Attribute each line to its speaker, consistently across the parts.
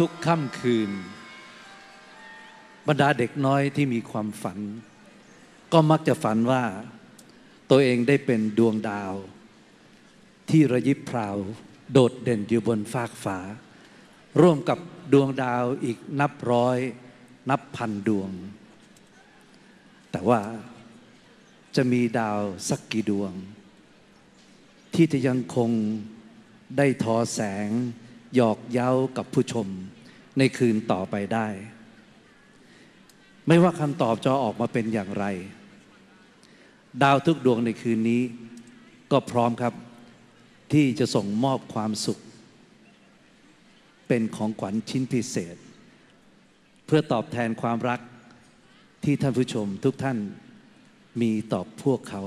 Speaker 1: ทุกๆค่ำคืน บรรดาเด็กน้อยที่มีความฝัน ก็มักจะฝันว่าตัวเองได้เป็นดวงดาว ที่ระยิบพราวโดดเด่นอยู่บนฟากฟ้า ร่วมกับดวงดาวอีกนับร้อย นับพันดวง แต่ว่าจะมีดาวสักกี่ดวง ที่จะยังคงได้ทอแสง หยอกเย้ากับผู้ชมในคืนต่อไปได้ ไม่ว่าคำตอบจะออกมาเป็นอย่างไร ดาวทุกดวงในคืนนี้ ก็พร้อมครับ ที่จะส่งมอบความสุข เป็นของขวัญชิ้นพิเศษ เพื่อตอบแทนความรักที่ท่านผู้ชมทุกท่านมีต่อพวกเขา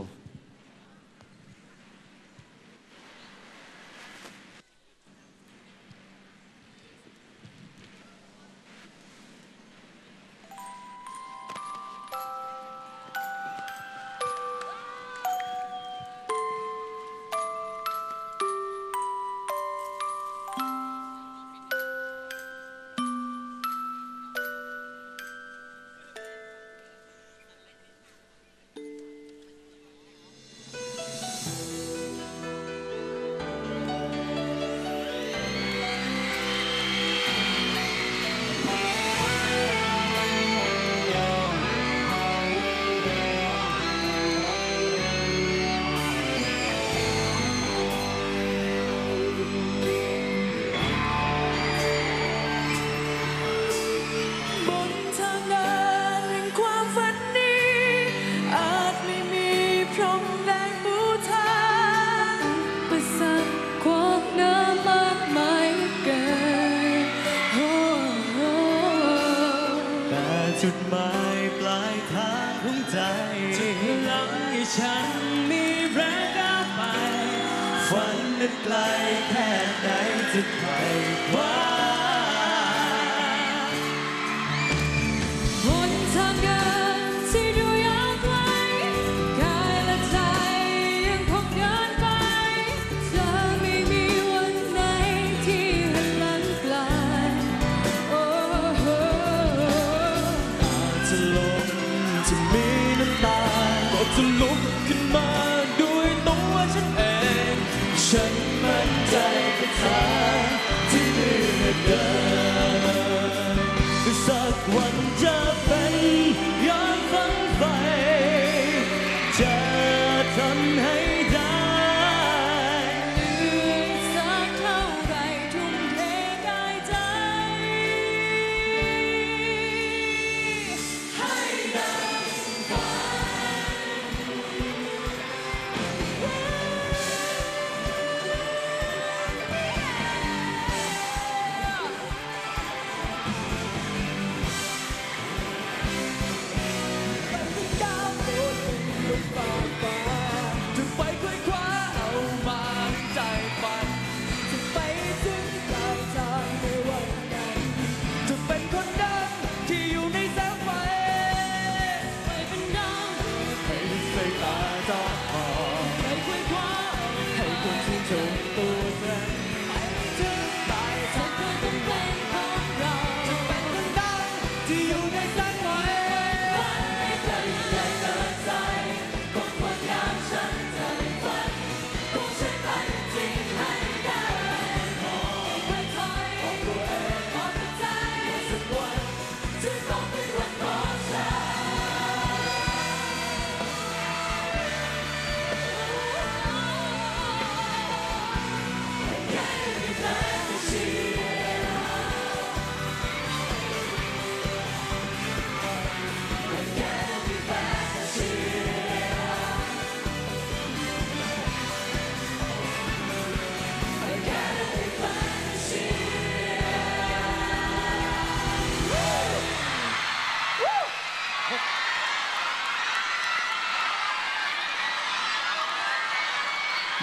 Speaker 2: ฉันมีแรงก้าวไป
Speaker 3: ฝันนั้นไกลแค่ไหนจะใครคว้า
Speaker 2: หนทางเดินที่ดูยาวไกลกายและใจยังคงเดินไป จะไม่มีวันไหนที่หันหลังกลายโอ้โห
Speaker 3: จะลงจะมีน้ำตาก็จะลุก
Speaker 2: ฉัน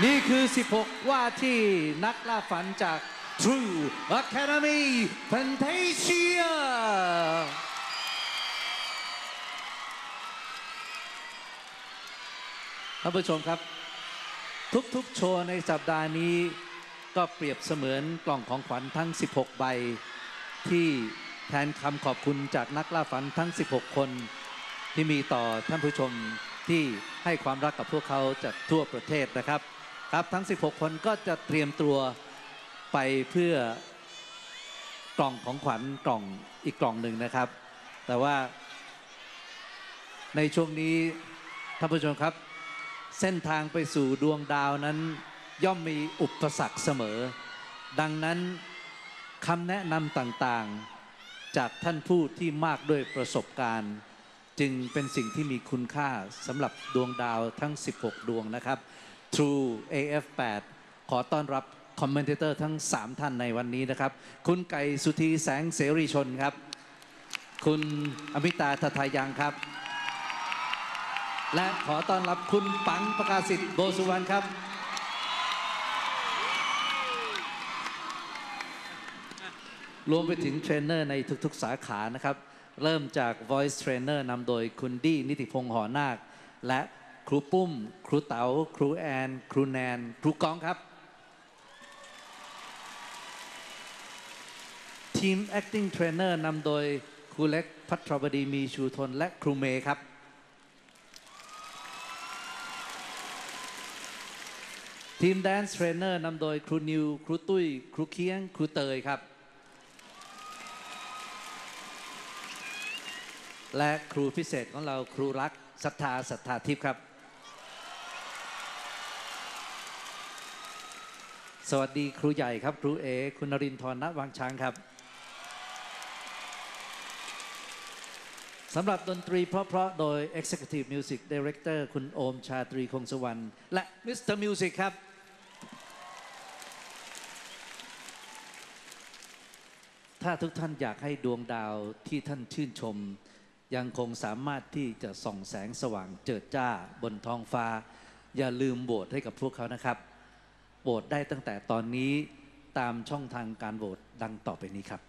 Speaker 1: นี่คือ 16 ว่าที่นักล่าฝันจาก True Academy Fantasia ท่านผู้ชมครับ ทุกๆ โชว์ในสัปดาห์นี้ ก็เปรียบเสมือนกล่องของขวัญทั้ง 16 ใบ ที่แทนคำขอบคุณจากนักล่าฝันทั้ง 16 คน ที่มีต่อท่านผู้ชมที่ให้ความรักกับพวกเขาจากทั่วประเทศนะครับ ครับทั้ง 16 คนก็จะเตรียมตัวไปเพื่อกล่องของขวัญกล่องอีกกล่องหนึ่งนะครับ แต่ว่าในช่วงนี้ท่านผู้ชมครับ เส้นทางไปสู่ดวงดาวนั้น ย่อมมีอุปสรรคเสมอ ดังนั้นคำแนะนำต่างๆ จากท่านผู้ที่มากด้วยประสบการณ์ จึงเป็นสิ่งที่มีคุณค่าสำหรับดวงดาวทั้ง 16 ดวงนะครับ True AF8 ขอต้อนรับคอมเมนเตอร์ทั้ง 3 ท่านในวันนี้นะครับ คุณไก่สุธีแสงเสรีชนครับ คุณอมิตาททายังครับ และขอต้อนรับคุณปังประกาศิษฐ์โบสุวรรณครับ รวมไปถึงเทรนเนอร์ในทุกๆ สาขานะครับ เริ่มจาก Voice Trainer นำโดยคุณดี้นิติพงษ์หอนาค และ ครูปุ้ม ครูเต๋าครูแอน ครูแนน ครูกองครับ ทีม Acting Trainer นำโดยครูเล็กพัทรบดีมีชูทนและครูเมย์ครับ ทีม Dance Trainer นำโดยครูนิว ครูตุ้ย ครูเคียง ครูเตยครับ และครูพิเศษของเราครูรักศรัทธาศรัทธาทิพย์ครับ สวัสดีครูใหญ่ครับ ครูเอ คุณนรินทร์ณวังช้างครับสำหรับดนตรีเพราะๆ โดย Executive Music Director คุณโอมชาตรีคงสวรรค์และ Mr. Music ครับ ถ้าทุกท่านอยากให้ดวงดาวที่ท่านชื่นชม ยังคงสามารถที่จะส่องแสงสว่างเจิดจ้าบนท้องฟ้า อย่าลืมโหวตให้กับพวกเขานะครับ โหวตได้ตั้งแต่ตอนนี้ตามช่องทางการโหวตดังต่อไปนี้ครับ